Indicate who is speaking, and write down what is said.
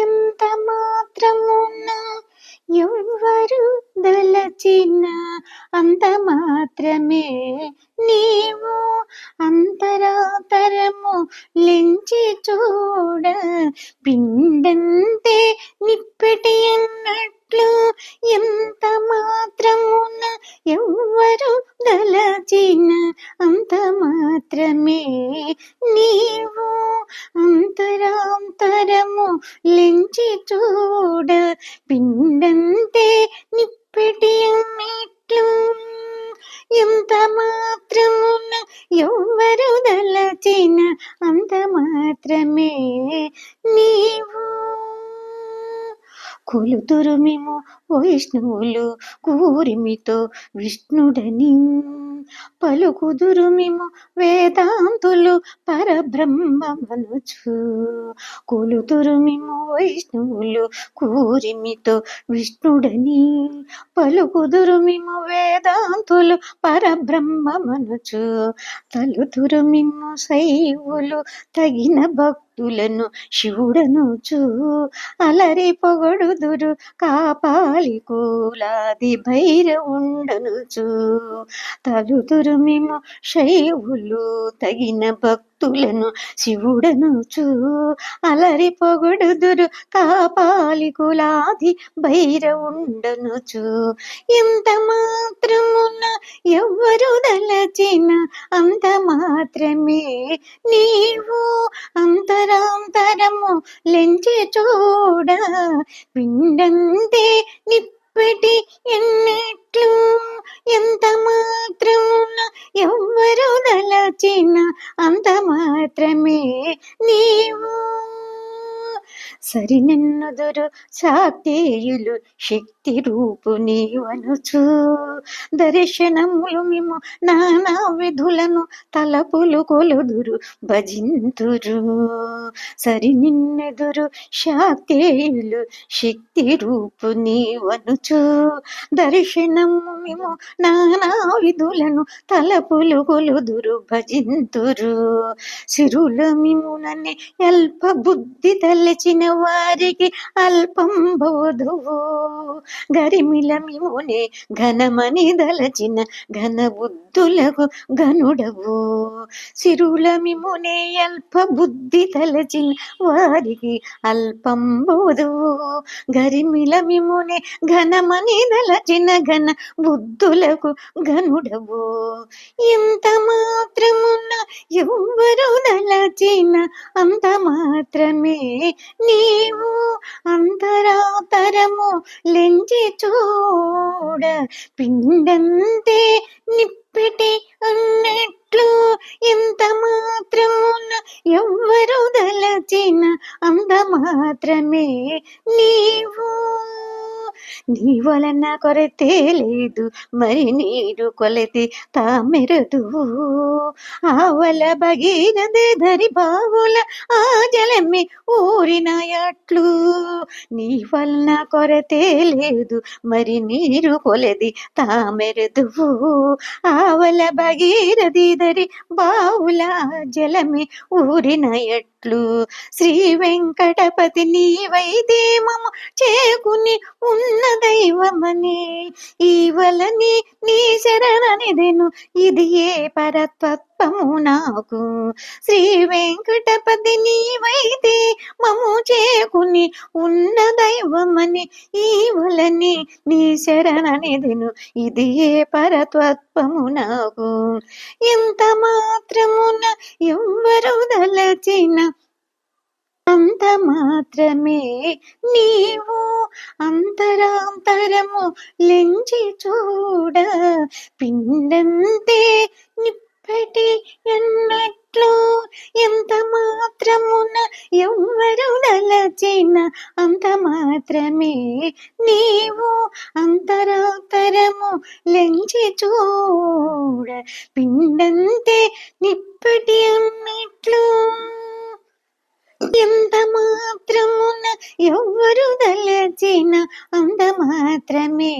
Speaker 1: ఎంత మాత్రమున్న ఎవ్వరు దలచిన అంత మాత్రమే నీవు అంతరాతరము లించి చూడ పిండంతే నిప్పటి అన్నట్లు అంత మాత్రమున ఎవ్వరు దలచిన అంత మాత్రమే నీవు. కొలుతురు మేము వైష్ణవులు కూరిమితో విష్ణుడని పలుకుదురు మేము వేదాంతులు పరబ్రహ్మమనుచు. కొలుతురు మేము వైష్ణవులు కూరిమితో విష్ణుడని. పలుకుదురు మేము వేదాంతులు పరబ్రహ్మమనుచు. తలుతురు మేము శైవులు తగిన భక్తులను శివుడనుచు అలరి పొగడుదురు కాపాలి కూలాది భైరవుండనుచు తలుతురు మేము శైవులు తగిన భక్తులను శివుడనుచు అలరి పొగడుదురు కాపాలి కులాది భైరవుండనుచు ఇంత మాత్రమున ఎవ్వరు దలచిన అంత మాత్రమే నీవు అంతరాంతరము లెంచి చూడ. పిండంతే నిప్పటి ఎన్నట్లు ఎంత మాత్రం ఎవ్వరు దలచిన అంత మాత్రమే నీవు. సరినెన్నుదురు శాక్తేయులు శక్తి రూపు నీవనుచు. దర్శనములు మేము నానా విధులను తలపులు కొలుదురు భజింతురు. సరినిన్నెదురు శాక్తేయులు శక్తి రూపు నీవనుచు. దర్శనము మేము నానా విధులను తలపులు కొలుదురు భజింతురు. సిరుల మిమునని అల్ప బుద్ధి తలచి తలచిన వారికి అల్పం బోధువు గరిమిలమిమునే ఘనమని దలచిన ఘన బుద్ధులకు ఘనుడవు. సిరులమిమునే అల్ప బుద్ధి తలచిన వారికి అల్పం బోధువు గరిమిలమిమునే ఘనమని దలచిన ఘన బుద్ధులకు ఘనుడవు. ఎంత మాత్రమున్న ఎవ్వరు దలచిన అంత మాత్రమే నీవు అంతరాతరము లెంచి చూడ పిండంతే నిప్పిటి అన్నట్లు ఎంత మాత్రమున ఎవ్వరు దలచిన అంత మాత్రమే నీవు నీ వలన కొరతే లేదు మరి నీరు కొలతి తామెరదు. ఆవల బగీరదే ధరి బావుల ఆ జలమి ఊరినయట్లు నీ వలన కొరతే లేదు మరి నీరు కొలది తామెరదు. ఆవల భగీరథి ధరి బావుల జలమి ఊరినయట్లు శ్రీ వెంకటపతి నీ మము చేకుని ఉన్న దైవమని ఈవలని నీ శరణనిదెను. ఇది ఏ పరతత్వము నాకు? శ్రీ వెంకటపతి నీవైతే మము చేకుని ఉన్న దైవమని ఈవలని నీ శరణనిదెను. ఇది ఏ పరతత్వము నాకు? ఎంత మాత్రమున ఎవ్వరు దలచిన అంత మాత్రమే నీవు అంతరాంతరము లెంచి చూడ. పిండంతే నిప్పటి ఎన్నట్లు ఎంత మాత్రమున ఎవ్వరు నలచిన అంత మాత్రమే నీవు అంతరాంతరము లెంచి చూడ. పిండంతే నిప్పటి అన్నట్లు ఎంత మాత్రమున ఎవ్వరు దలచిన అంద మాత్రమే.